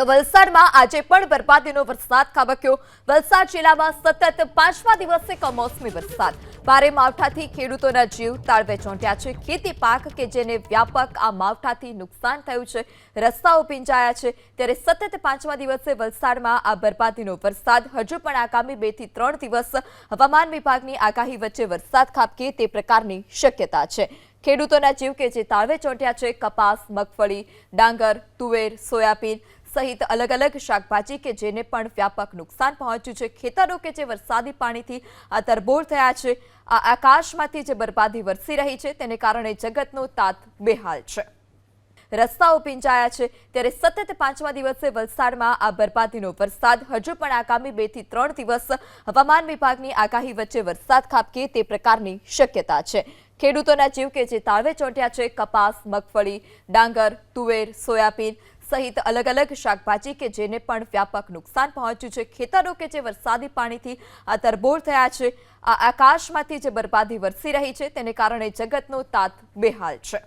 તો વલસાડમાં આજે પણ બરબાદીનો વરસાદ ખાબક્યો. વલસાડ જિલ્લામાં સતત પાંચમા દિવસે કમોસમી વરસાદ. ભારે માવઠાથી ખેડૂતોના જીવ તાળવે ચોંટ્યા છે. ખેતી પાક કે જેને વ્યાપક આ માવઠાથી નુકસાન થયું છે, રસ્તાઓ ભીંજાયા છે. ત્યારે સતત પાંચમા દિવસે વલસાડમાં આ બરબાદીનો વરસાદ. હજુ પણ આગામી બેથી ત્રણ દિવસ હવામાન વિભાગની આગાહી વચ્ચે વરસાદ ખાબકે તે પ્રકારની શક્યતા છે. ખેડૂતોના જીવ કે જે તાળવે ચોંટ્યા છે, કપાસ, મગફળી, ડાંગર, તુવેર, સોયાબીન સહિત અલગ અલગ શાકભાજી કે જેને પણ વ્યાપક નુકસાન પહોંચ્યું છે. ખેતરો કે જે વરસાદી પાણીથી તરબોળ થયા છે. આ આકાશમાંથી જે બરબાદી વરસી રહી છે તેને કારણે જગતનો તાત બેહાલ છે. રસ્તાઓ ભીંજાયા છે. ત્યારે સતત પાંચમા દિવસે વલસાડમાં આ બરબાદીનો વરસાદ. હજુ પણ આગામી બેથી ત્રણ દિવસ હવામાન વિભાગની આગાહી વચ્ચે વરસાદ ખાબકે તે પ્રકારની શક્યતા છે. ખેડૂતોના જીવ કે જે તાળવે ચોંટ્યા છે. કપાસ, મગફળી, ડાંગર, તુવેર, સોયાબીન સહિત અલગ અલગ શાકભાજી કે જેને પણ વ્યાપક નુકસાન પહોંચ્યું છે. ખેતરો કે જે વરસાદી પાણીથી તરબોળ થયા છે. આ આકાશમાંથી જે બરબાદી વરસી રહી છે, તેને કારણે જગતનો તાત બેહાલ છે.